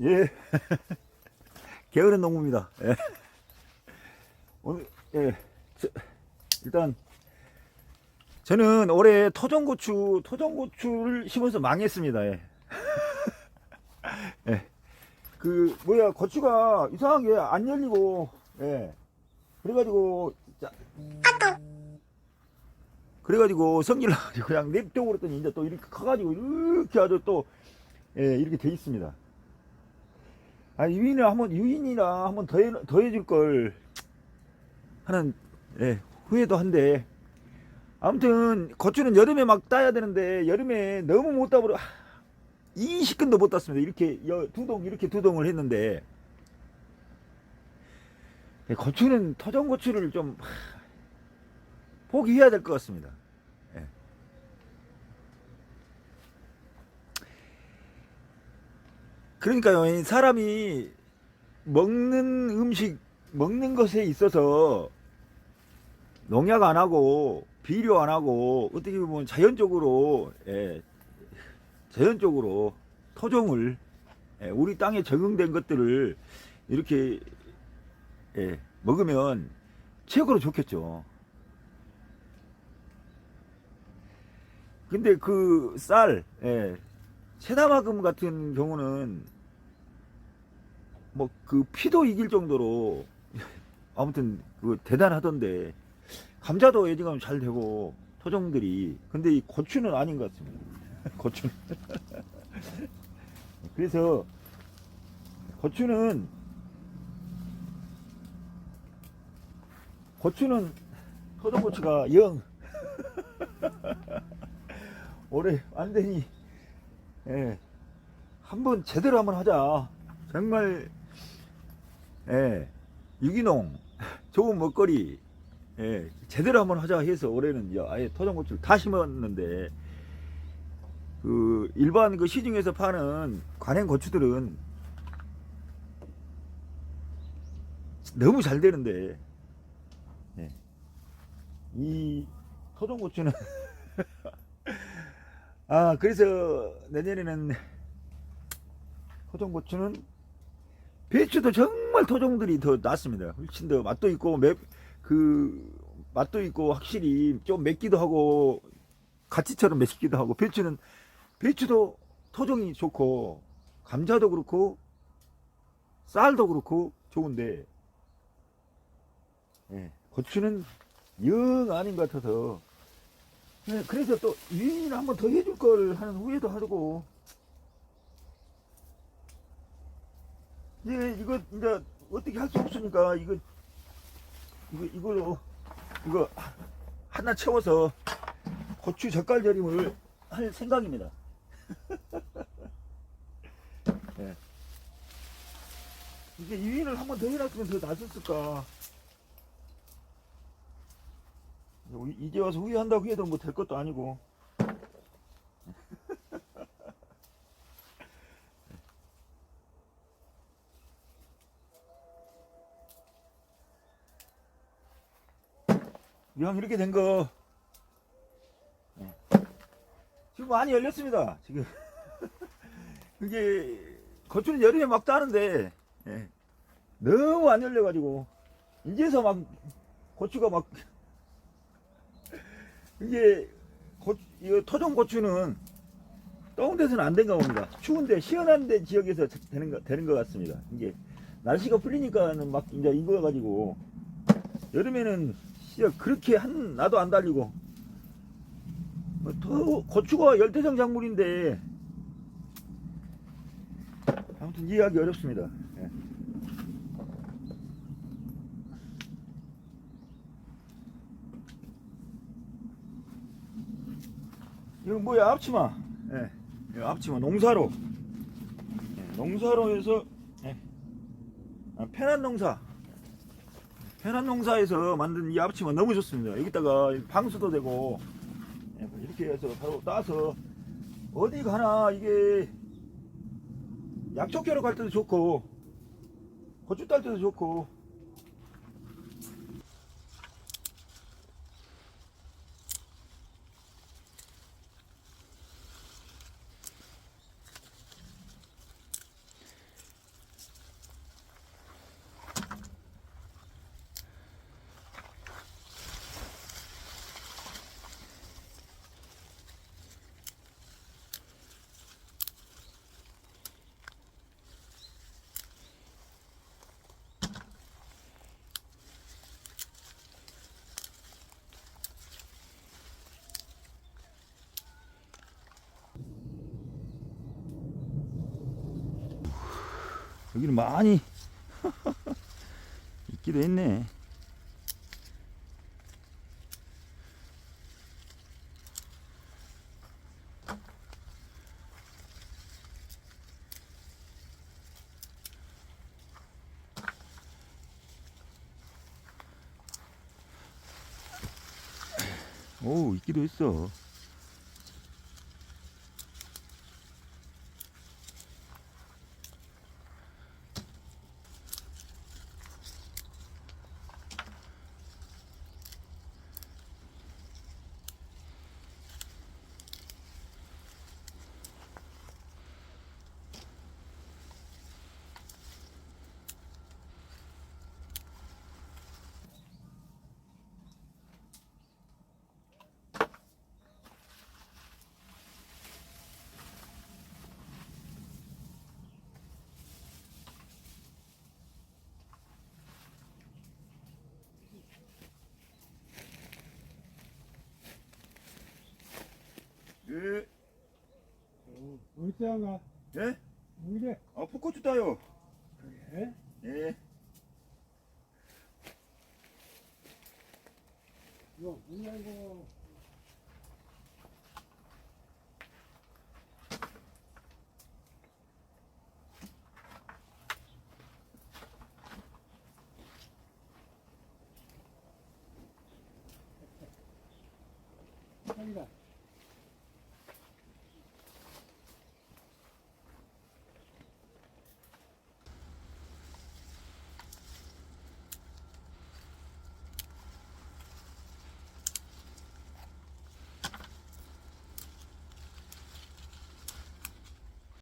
예. 게으른 농부입니다. 예. 오늘, 예. 저, 일단, 저는 올해 토종고추, 토종고추를 심어서 망했습니다. 예. 예. 그, 뭐야, 고추가 이상하게 안 열리고, 예. 그래가지고, 자, 그래가지고 성질 나가지고 그냥 그랬더니 이제 또 이렇게 커가지고 이렇게 아주 또, 예, 이렇게 돼 있습니다. 아, 유인을 한번, 유인이나 한번 더, 해, 더 해줄 걸 하는, 예, 후회도 한데, 아무튼, 고추는 여름에 막 따야 되는데, 여름에 너무 못 따버려, 20근도 못 땄습니다. 이렇게, 여- 두 동, 이렇게 두 동을 했는데, 예, 고추는, 토종고추를 좀, 하, 포기해야 될 것 같습니다. 그러니까요, 이 사람이 먹는 음식, 먹는 것에 있어서 농약 안 하고 비료 안 하고 어떻게 보면 자연적으로 예, 자연적으로 토종을 예, 우리 땅에 적응된 것들을 이렇게 예, 먹으면 최고로 좋겠죠. 근데 그 쌀, 예, 체나마금 같은 경우는 뭐 그 피도 이길 정도로 아무튼 그 대단하던데 감자도 예지감 잘 되고 토종들이 근데 이 고추는 아닌 것 같습니다. 고추는 그래서 고추는 고추는 토종고추가 영 올해 완전히 예, 한번 제대로 한번 하자. 정말 예, 유기농 좋은 먹거리 예, 제대로 한번 하자 해서 올해는 이제 아예 토종고추를 다 심었는데 그 일반 그 시중에서 파는 관행 고추들은 너무 잘 되는데 예, 이 토종고추는 아 그래서 내년에는 토종고추는 배추도 정말 토종들이 더 낫습니다. 훨씬 더 맛도 있고 맵, 그 맛도 있고 확실히 좀 맵기도 하고 가치처럼 맵기도 하고 배추는 배추도 토종이 좋고 감자도 그렇고 쌀도 그렇고 좋은데 예, 고추는 영 아닌 것 같아서 네, 그래서 또 유인을 한번 더 해줄 걸 하는 후회도 하고 이제 이거 이제 어떻게 할 수 없으니까 이거 이거 이걸로 이거 하나 채워서 고추 젓갈 절임을 할 생각입니다. 예. 이게 유인을 한번 더 해놨으면 더 낫았을까. 이제 와서 후회한다고 해도 뭐 될 것도 아니고. 이왕 이렇게 된 거. 예. 지금 많이 열렸습니다. 지금. 그게, 고추는 여름에 막 따는데, 예. 너무 안 열려가지고, 이제서 막, 고추가 막, 이게 고, 이거 토종 고추는 더운 데서는 안 된가 봅니다. 추운데 시원한 데 지역에서 되는 거 되는 것 같습니다. 이게 날씨가 풀리니까는 막 이제 익어 가지고 여름에는 진짜 그렇게 한 나도 안 달리고. 뭐더 고추가 열대성 작물인데. 아무튼 이해하기 어렵습니다. 예. 이거 뭐야? 앞치마. 예. 이거 앞치마. 농사로. 예, 농사로 해서 예. 아, 편한 농사 편한 농사에서 만든 이 앞치마 너무 좋습니다. 여기다가 방수도 되고 예, 뭐 이렇게 해서 바로 따서 어디 가나 이게 약초 캐러 갈 때도 좋고 고추 딸 때도 좋고 여기는 많이 있기도 했네. 오, 있기도 했어. 예, 어디다가 예? 이래 아, 포커스 따요. 그래? 예. 이거 뭐냐고 여기다